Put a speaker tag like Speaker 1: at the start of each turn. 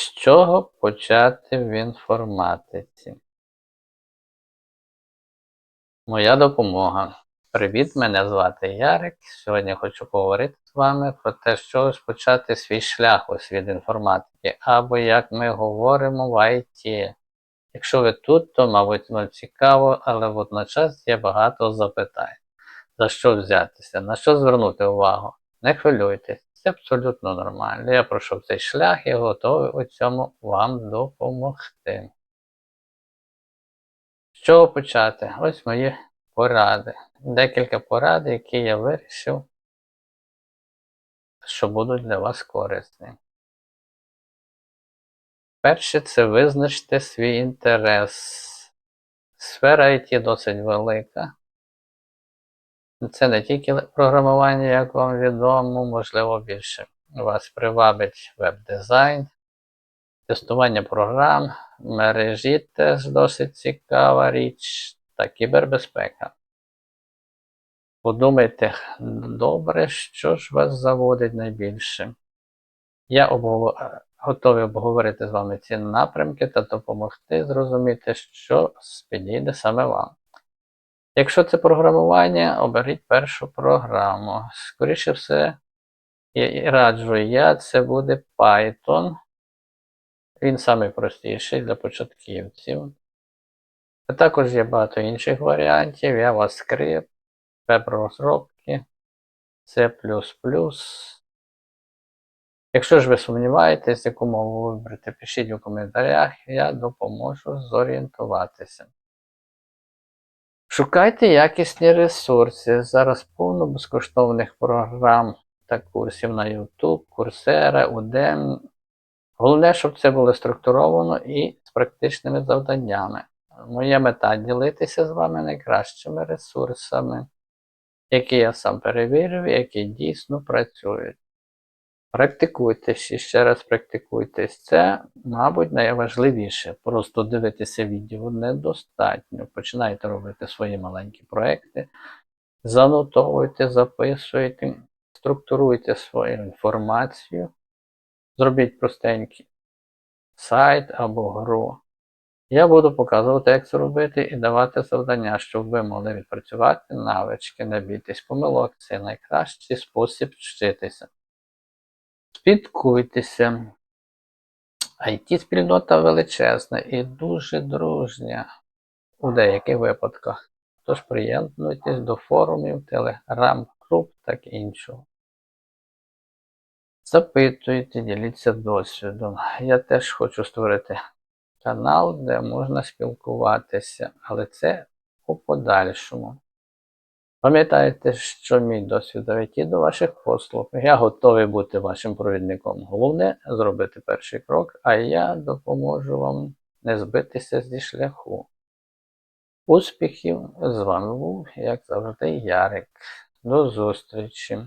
Speaker 1: З чого почати в інформатиці? Моя допомога. Привіт, мене звати Ярик. Сьогодні хочу поговорити з вами про те, з чого почати свій шлях ось від інформатики, або як ми говоримо в IT. Якщо ви тут, то, мабуть, вам цікаво, але водночас є багато запитань. За що взятися, на що звернути увагу? Не хвилюйтесь, це абсолютно нормально. Я пройшов цей шлях і готовий у цьому вам допомогти. З чого почати? Ось мої поради. Декілька порад, які я вирішив, що будуть для вас корисні. Перше, це визначте свій інтерес. Сфера IT досить велика. Це не тільки програмування, як вам відомо, можливо, більше. Вас привабить веб-дизайн, тестування програм, мережі теж досить цікава річ та кібербезпека. Подумайте добре, що ж вас заводить найбільше. Я обов... готовий обговорити з вами ці напрямки та допомогти зрозуміти, що підійде саме вам. Якщо це програмування, оберіть першу програму. Скоріше все, і раджу я, це буде Python. Він найпростіший для початківців. А також є багато інших варіантів, JavaScript, веб-розробки, C. Якщо ж ви сумніваєтесь, яку мову вибрати, пишіть у коментарях, я допоможу зорієнтуватися. Шукайте якісні ресурси. Зараз повно безкоштовних програм та курсів на YouTube, Coursera, Udemy. Головне, щоб це було структуровано і з практичними завданнями. Моя мета ділитися з вами найкращими ресурсами, які я сам перевірив які дійсно працюють. Практикуйтесь і ще раз практикуйтесь. Це, мабуть, найважливіше. Просто дивитися відео недостатньо. Починайте робити свої маленькі проекти, занотовуйте, записуйте, структуруйте свою інформацію, зробіть простенький сайт або гру. Я буду показувати, як це робити, і давати завдання, щоб ви могли відпрацювати навички, не бійтесь помилок. Це найкращий спосіб вчитися. Спілкуйтеся. IT-спільнота величезна і дуже дружня у деяких випадках. Тож приєднуйтесь до форумів, телеграм-груп та іншого. Запитуйте, діліться досвідом. Я теж хочу створити канал, де можна спілкуватися, але це у подальшому. Пам'ятайте, що мій досвід IT до ваших послуг. Я готовий бути вашим провідником. Головне зробити перший крок, а я допоможу вам не збитися зі шляху. Успіхів! З вами був, як завжди, Ярик. До зустрічі!